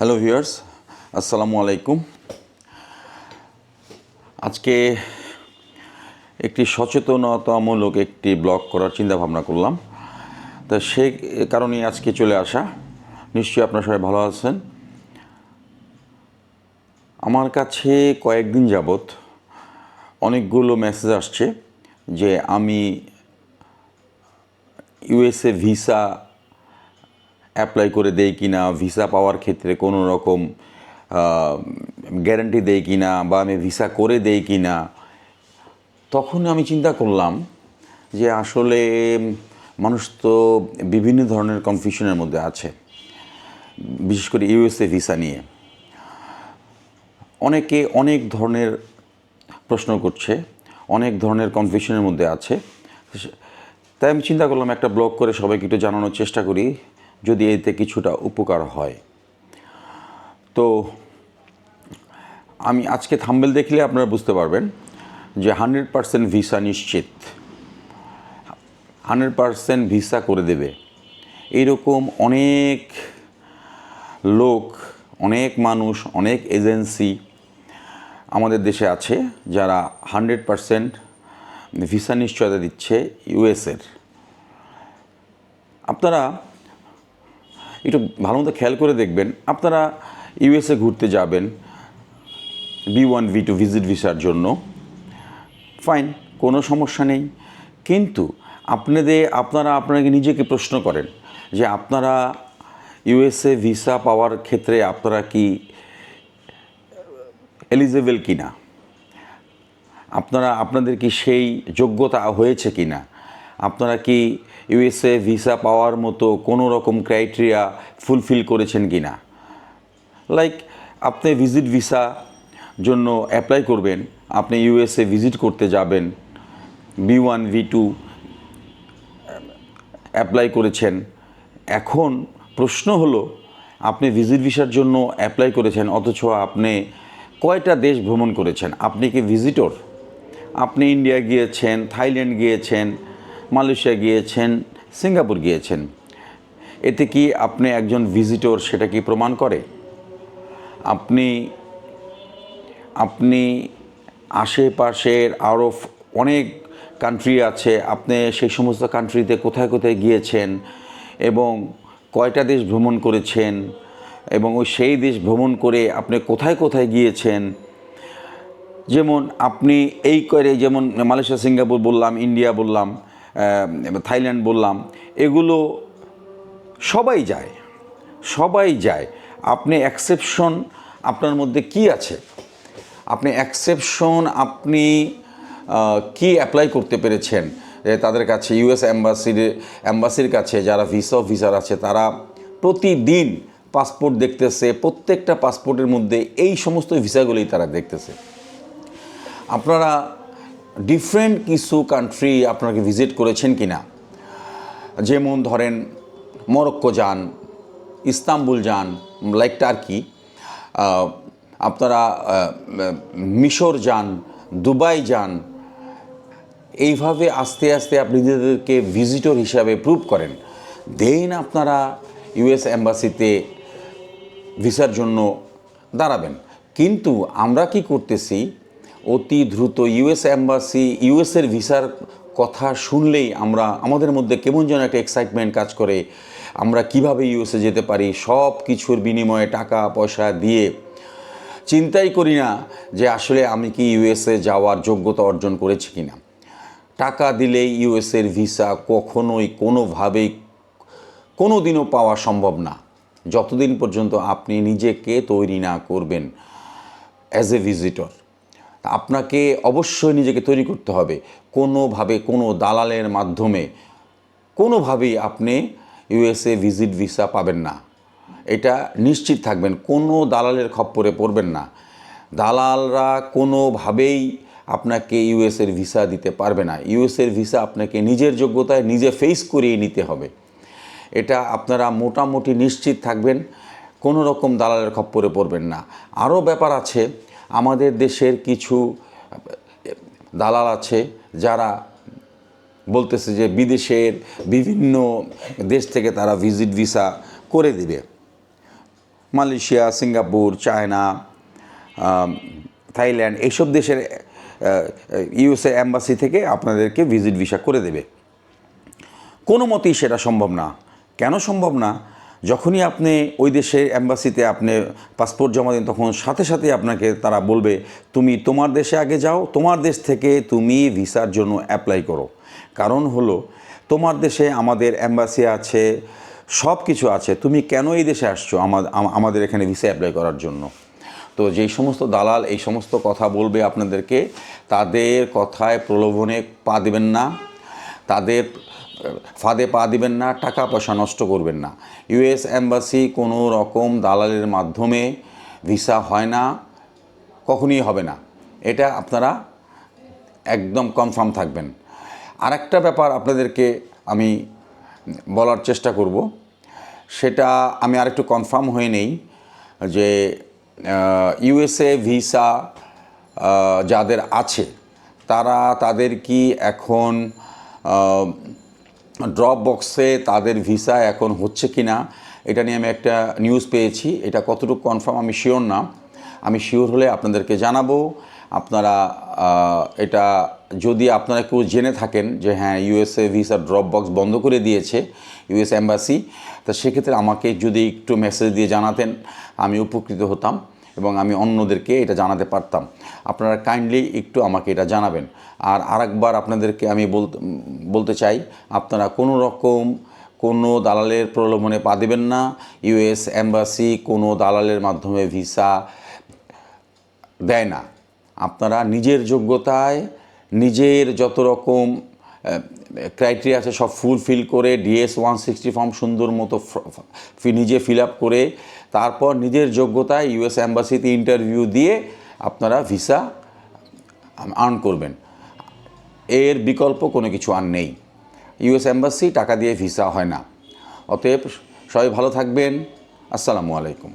Hello viewers আসসালামু আলাইকুম আজকে একটি সচেতনতামূলক একটি ব্লগ করার চিন্তা ভাবনা করলাম। তা সে কারণে আজকে চলে আসা। নিশ্চয়ই আপনার সবাই ভালো আছেন। আমার কাছে কয়েকদিন যাবৎ অনেকগুলো মেসেজ আসছে যে আমি ইউএসএ ভিসা অ্যাপ্লাই করে দেয় কি না ভিসা পাওয়ার ক্ষেত্রে কোনো রকম গ্যারান্টি দেয় কি না বা আমি ভিসা করে দেই কিনা তখন আমি চিন্তা করলাম যে আসলে মানুষ তো বিভিন্ন ধরনের কনফিউশনের মধ্যে আছে, বিশেষ করে ইউএসএ ভিসা নিয়ে। অনেকে অনেক ধরনের প্রশ্ন করছে, অনেক ধরনের কনফিউশনের মধ্যে আছে। তাই আমি চিন্তা করলাম একটা ব্লগ করে সবাইকে একটু জানানোর চেষ্টা করি যদি এতে কিছুটা উপকার হয়। তো আমি আজকে থাম্বেল দেখলে আপনারা বুঝতে পারবেন যে হান্ড্রেড পারসেন্ট ভিসা নিশ্চিত। হান্ড্রেড পারসেন্ট ভিসা করে দেবে। এইরকম অনেক লোক, অনেক মানুষ, অনেক এজেন্সি আমাদের দেশে আছে যারা হান্ড্রেড পারসেন্ট ভিসা নিশ্চয়তা দিচ্ছে ইউএসের। আপনারা একটু ভালো মতো খেয়াল করে দেখবেন। আপনারা ইউএসএ ঘুরতে যাবেন, B one B two, visit ভিসার জন্য। ফাইন, কোনো সমস্যা নেই। কিন্তু আপনাদের, আপনারা, আপনাকে নিজেকে প্রশ্ন করেন যে আপনারা ইউএসএ ভিসা পাওয়ার ক্ষেত্রে আপনারা কি এলিজেবল কি না আপনারা, আপনাদের কি সেই যোগ্যতা হয়েছে কি না আপনারা কি ইউএসএ ভিসা পাওয়ার মতো কোনো রকম ক্রাইটেরিয়া ফুলফিল করেছেন কি না? লাইক আপনি ভিজিট ভিসা জন্য অ্যাপ্লাই করবেন, আপনি ইউএসএ ভিজিট করতে যাবেন B one B two apply করেছেন। এখন প্রশ্ন হলো, আপনি ভিজিট ভিসার জন্য অ্যাপ্লাই করেছেন, অথচ আপনি কয়টা দেশ ভ্রমণ করেছেন? আপনি কি ভিজিটর আপনি ইন্ডিয়া গিয়েছেন থাইল্যান্ড গিয়েছেন মালয়েশিয়া গিয়েছেন, সিঙ্গাপুর গিয়েছেন। এতে কি আপনি একজন ভিজিটর সেটা কি প্রমাণ করে? আপনি আপনি আশেপাশের আরও অনেক কান্ট্রি আছে, আপনি সেই সমস্ত কান্ট্রিতে কোথায় কোথায় গিয়েছেন এবং কয়টা দেশ ভ্রমণ করেছেন এবং ওই সেই দেশ ভ্রমণ করে আপনি কোথায় কোথায় গিয়েছেন? যেমন আপনি এই করে যেমন মালয়েশিয়া, সিঙ্গাপুর বললাম ইন্ডিয়া বললাম থাইল্যান্ড বললাম, এগুলো সবাই যায় সবাই যায়। আপনি অ্যাকসেপশন আপনার মধ্যে কি আছে? আপনি অ্যাকসেপশন আপনি কি অ্যাপ্লাই করতে পেরেছেন? তাদের কাছে ইউএস অ্যাম্বাসির অ্যাম্বাসির কাছে যারা ভিসা অফিসার আছে, তারা প্রতিদিন পাসপোর্ট দেখতেছে, প্রত্যেকটা পাসপোর্টের মধ্যে এই সমস্ত ভিসাগুলোই তারা দেখতেছে। আপনারা ডিফারেন্ট কিছু কান্ট্রি আপনাকে ভিজিট করেছেন কি না যেমন ধরেন, মরক্কো যান, ইস্তাম্বুল যান লাইক টার্কি আপনারা মিশর যান, দুবাই যান, এইভাবে আস্তে আস্তে আপনি নিজেদেরকে ভিজিটর হিসাবে প্রুভ করেন। দেন আপনারা ইউএস অ্যাম্বাসিতে ভিসার জন্য দাঁড়াবেন। কিন্তু আমরা কি করতেছি অতি দ্রুত ইউএস অ্যাম্বাসি ইউএসের ভিসার কথা শুনলেই আমরা, আমাদের মধ্যে কেমন যেন একটা এক্সাইটমেন্ট কাজ করে। আমরা কীভাবে ইউএসএ যেতে পারি? সব কিছুর বিনিময়ে টাকা, পয়সা দিয়ে। চিন্তাই করি না যে আসলে আমি কি ইউএসএ যাওয়ার যোগ্যতা অর্জন করেছি কি না টাকা দিলেই ইউএসএর ভিসা কখনোই কোনোভাবেই কোনো দিনও পাওয়া সম্ভব না। যতদিন পর্যন্ত আপনি নিজেকে তৈরি না করবেন অ্যাজ এ ভিজিটর আপনাকে অবশ্যই নিজেকে তৈরি করতে হবে। কোনোভাবে কোনো দালালের মাধ্যমে, কোনোভাবেই আপনি ইউএসএ ভিজিট ভিসা পাবেন না। এটা নিশ্চিত থাকবেন, কোনো দালালের খপ্পরে পড়বেন না। দালালরা কোনোভাবেই আপনাকে ইউএসের ভিসা দিতে পারবে না। ইউএসের ভিসা আপনাকে নিজের যোগ্যতায় নিজে ফেস করিয়ে নিতে হবে। এটা আপনারা মোটামুটি নিশ্চিত থাকবেন, কোনো রকম দালালের খপ্পরে পড়বেন না। আরও ব্যাপার আছে আমাদের দেশের কিছু দালাল আছে যারা বলতেছে যে বিদেশের বিভিন্ন দেশ থেকে তারা ভিজিট ভিসা করে দিবে। মালয়েশিয়া, সিঙ্গাপুর, চায়না থাইল্যান্ড এইসব দেশের ইউএসএ অ্যাম্বাসি থেকে আপনাদেরকে ভিজিট ভিসা করে দেবে। কোনো মতেই সেটা সম্ভব না। কেন সম্ভব না? যখনই আপনি ওই দেশের অ্যাম্বাসিতে আপনি পাসপোর্ট জমা দিন, তখন সাথে সাথে আপনাকে তারা বলবে, তুমি তোমার দেশে আগে যাও, তোমার দেশ থেকে তুমি ভিসার জন্য অ্যাপ্লাই করো। কারণ হলো, তোমার দেশে আমাদের অ্যাম্বাসি আছে সব কিছু আছে, তুমি কেন এই দেশে আসছো আমাদের এখানে ভিসা অ্যাপ্লাই করার জন্য? তো যেই সমস্ত দালাল, এই সমস্ত কথা বলবে আপনাদেরকে, তাদের কথায় প্রলোভনে পা দেবেন না। তাদের ফাঁদে পা দিবেন না, টাকা পয়সা নষ্ট করবেন না। ইউএস অ্যাম্বাসি কোনো রকম দালালের মাধ্যমে ভিসা হয় না, কখনই হবে না। এটা আপনারা একদম কনফার্ম থাকবেন। আর একটা ব্যাপার আপনাদেরকে আমি বলার চেষ্টা করব, সেটা আমি আরেকটু কনফার্ম হয়ে নেই, যে ইউএসএ ভিসা যাদের আছে, তারা তাদের কি এখন ড্রপ বক্সে তাদের ভিসা এখন হচ্ছে কি না এটা নিয়ে আমি একটা নিউজ পেয়েছি। এটা কতটুকু কনফার্ম আমি শিওর না। আমি শিওর হলে আপনাদেরকে জানাব। আপনারা এটা যদি আপনারা কেউ জেনে থাকেন যে হ্যাঁ ইউএসএ ভিসা ড্রপ বক্স বন্ধ করে দিয়েছে ইউএস অ্যাম্বাসি তা সেক্ষেত্রে আমাকে যদি একটু মেসেজ দিয়ে জানাতেন, আমি উপকৃত হতাম। এবং আমি অন্যদেরকে এটা জানাতে পারতাম। আপনারা কাইন্ডলি একটু আমাকে এটা জানাবেন। আর আরেকবার আপনাদেরকে আমি বলতে চাই, আপনারা কোনো রকম কোনো দালালের প্রলোভনে পা দেবেন না। ইউএস অ্যাম্বাসি কোনো দালালের মাধ্যমে ভিসা দেয় না। আপনারা নিজের যোগ্যতায় নিজের যত রকম ক্রাইটেরিয়া আছে সব ফুলফিল করে ডিএস ওয়ান সিক্সটি ফর্ম সুন্দর মতো নিজে ফিল আপ করে, তারপর নিজের যোগ্যতায় ইউএস অ্যাম্বাসিতে ইন্টারভিউ দিয়ে আপনারা ভিসা আর্ন করবেন। এর বিকল্প কোনো কিছু আর নেই। ইউএস অ্যাম্বাসি টাকা দিয়ে ভিসা হয় না। অতএব সবাই ভালো থাকবেন। আসসালামু আলাইকুম।